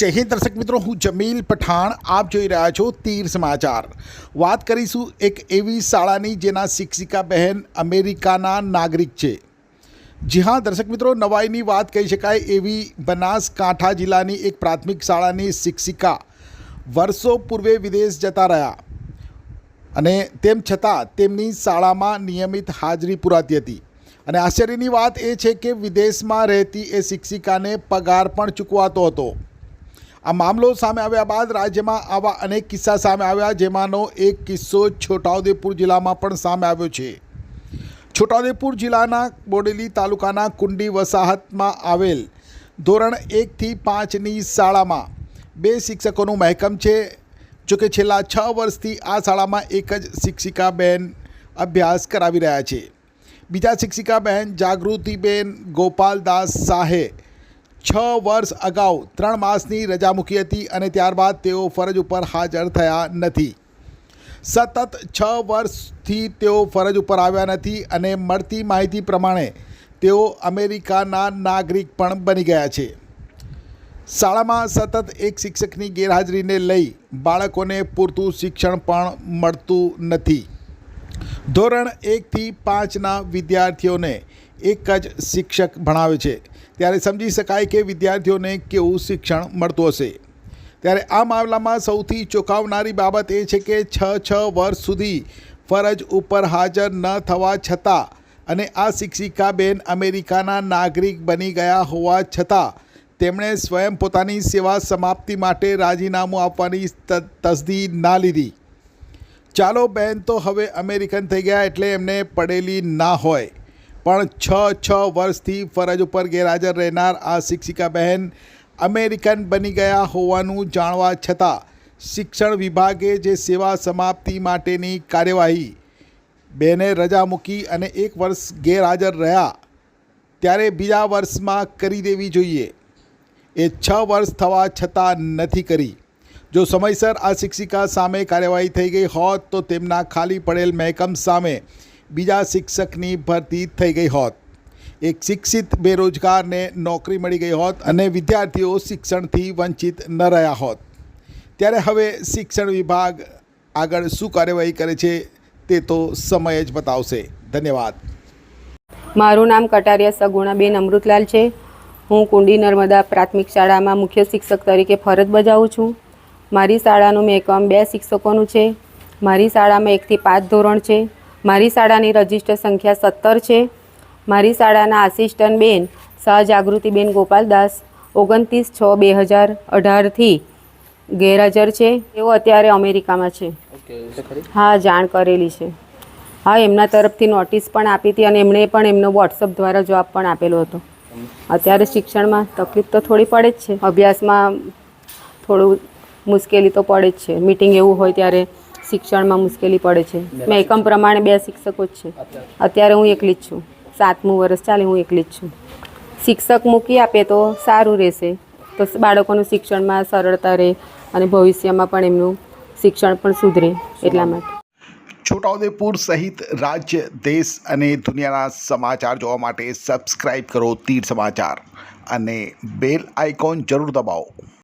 જય હિન્દ દર્શક મિત્રો, હું જમીલ પઠાણ, આપ જોઈ રહ્યા છો તીર સમાચાર. વાત કરીશું એક એવી શાળાની જેના શિક્ષિકા બહેન અમેરિકાના નાગરિક છે. જી હા, દર્શક મિત્રો, નવાઈની વાત કહી શકાય એવી બનાસકાંઠા જિલ્લાની એક પ્રાથમિક શાળાની શિક્ષિકા વર્ષો પૂર્વે વિદેશ જતા રહ્યા અને તેમ છતાં તેમની શાળામાં નિયમિત હાજરી પુરાતી હતી. અને આશ્ચર્યની વાત એ છે કે વિદેશમાં રહેતી એ શિક્ષિકાને પગાર પણ ચૂકવાતો હતો. આ મામલો સામે આવ્યા બાદ રાજ્યમાં આવા અનેક કિસ્સા સામે આવ્યા, જેમાંનો એક કિસ્સો છોટાઉદેપુર જિલ્લામાં પણ સામે આવ્યો છે. છોટાઉદેપુર જિલ્લાના બોડેલી તાલુકાના કુંડી વસાહતમાં આવેલ ધોરણ એકથી પાંચની શાળામાં બે શિક્ષકોનું મહેકમ છે જોકે છેલ્લા છ વર્ષથી આ શાળામાં એક જ શિક્ષિકા બહેન અભ્યાસ કરાવી રહ્યા છે. બીજા શિક્ષિકા બહેન જાગૃતિબેન ગોપાલદાસ શાહે છ વર્ષ અગાઉ ત્રણ માસની રજા મૂકી હતી અને ત્યારબાદ તેઓ ફરજ ઉપર હાજર થયા નથી. સતત છ વર્ષથી તેઓ ફરજ ઉપર આવ્યા નથી અને મળતી માહિતી પ્રમાણે તેઓ અમેરિકાના નાગરિક પણ બની ગયા છે. શાળામાં સતત એક શિક્ષકની ગેરહાજરીને લઈ બાળકોને પૂરતું શિક્ષણ પણ મળતું નથી. ધોરણ એકથી પાંચના વિદ્યાર્થીઓને એક જ શિક્ષક ભણાવે છે. ત્યારે સમજી શકાય કે વિદ્યાર્થીઓને કેવું શિક્ષણ મળતું હશે. ત્યારે આ મામલામાં સૌથી ચોંકાવનારી બાબત એ છે કે છ છ વર્ષ સુધી ફરજ ઉપર હાજર ન થવા છતાં અને આ શિક્ષિકાબેન અમેરિકાના નાગરિક બની ગયા હોવા છતાં તેમણે સ્વયં પોતાની સેવા સમાપ્તિ માટે રાજીનામું આપવાની તસદી ના લીધી. ચાલો બહેન તો હવે અમેરિકન થઈ ગયા એટલે એમને પડેલી ના હોય. પણ છ છ વર્ષથી ફરજ ઉપર ગેરહાજર રહેનાર આ શિક્ષિકા બહેન અમેરિકન બની ગયા હોવાનું જાણવા છતાં શિક્ષણ વિભાગે જે સેવા સમાપ્તિ માટેની કાર્યવાહી, બેને રજા મૂકી અને એક વર્ષ ગેરહાજર રહ્યા, ત્યારે બીજા વર્ષમાં કરી દેવી જોઈએ. એ છ વર્ષ થવા છતાં નથી કરી. જો સમયસર આ શિક્ષિકા સામે કાર્યવાહી થઈ ગઈ હોત તો તેમના ખાલી પડેલ મહેકમ સામે બીજા શિક્ષકની ભરતી થઈ ગઈ હોત. એક શિક્ષિત બેરોજગારને નોકરી મળી ગઈ હોત અને વિદ્યાર્થીઓ શિક્ષણથી વંચિત ન રહ્યા હોત. ત્યારે હવે શિક્ષણ વિભાગ આગળ શું કાર્યવાહી કરે છે તે તો સમય જ બતાવશે. ધન્યવાદ. મારું નામ કટારિયા સગુણાબેન અમૃતલાલ છે. હું કુંડી નર્મદા પ્રાથમિક શાળામાં મુખ્ય શિક્ષક તરીકે ફરજ બજાવું છું. મારી શાળાનું મેકમ બે શિક્ષકોનું છે. મારી શાળામાં એકથી પાંચ ધોરણ છે. મારી શાળાની રજિસ્ટર સંખ્યા સત્તર છે. મારી શાળાના આસિસ્ટન્ટ બેન સહજાગૃતિબેન ગોપાલદાસ ઓગણત્રીસ છ બે હજાર અઢારથી ગેરહાજર છે. તેઓ અત્યારે અમેરિકામાં છે. હા જાણ કરેલી છે. હા એમના તરફથી નોટિસ પણ આપી હતી અને એમણે પણ એમનો વોટ્સઅપ દ્વારા જવાબ પણ આપેલો હતો. અત્યારે શિક્ષણમાં તકલીફ તો થોડી પડે જ છે. અભ્યાસમાં થોડું મુશ્કેલી તો પડે જ છે. મિટિંગ એવું હોય ત્યારે શિક્ષણમાં મુશ્કેલી પડે છે. મેં એકમ પ્રમાણે બે શિક્ષકો જ છે. અત્યારે હું એકલી જ છું. સાતમું વર્ષ ચાલે હું એકલી જ છું. શિક્ષક મૂકી આપે તો સારું રહેશે. તો બાળકોનું શિક્ષણમાં સરળતા રહે અને ભવિષ્યમાં પણ એમનું શિક્ષણ પણ સુધરે એટલા માટે. છોટાઉદેપુર સહિત રાજ્ય દેશ અને દુનિયાના સમાચાર જોવા માટે સબસ્ક્રાઈબ કરો તીર સમાચાર અને બેલ આઇકોન જરૂર દબાવો.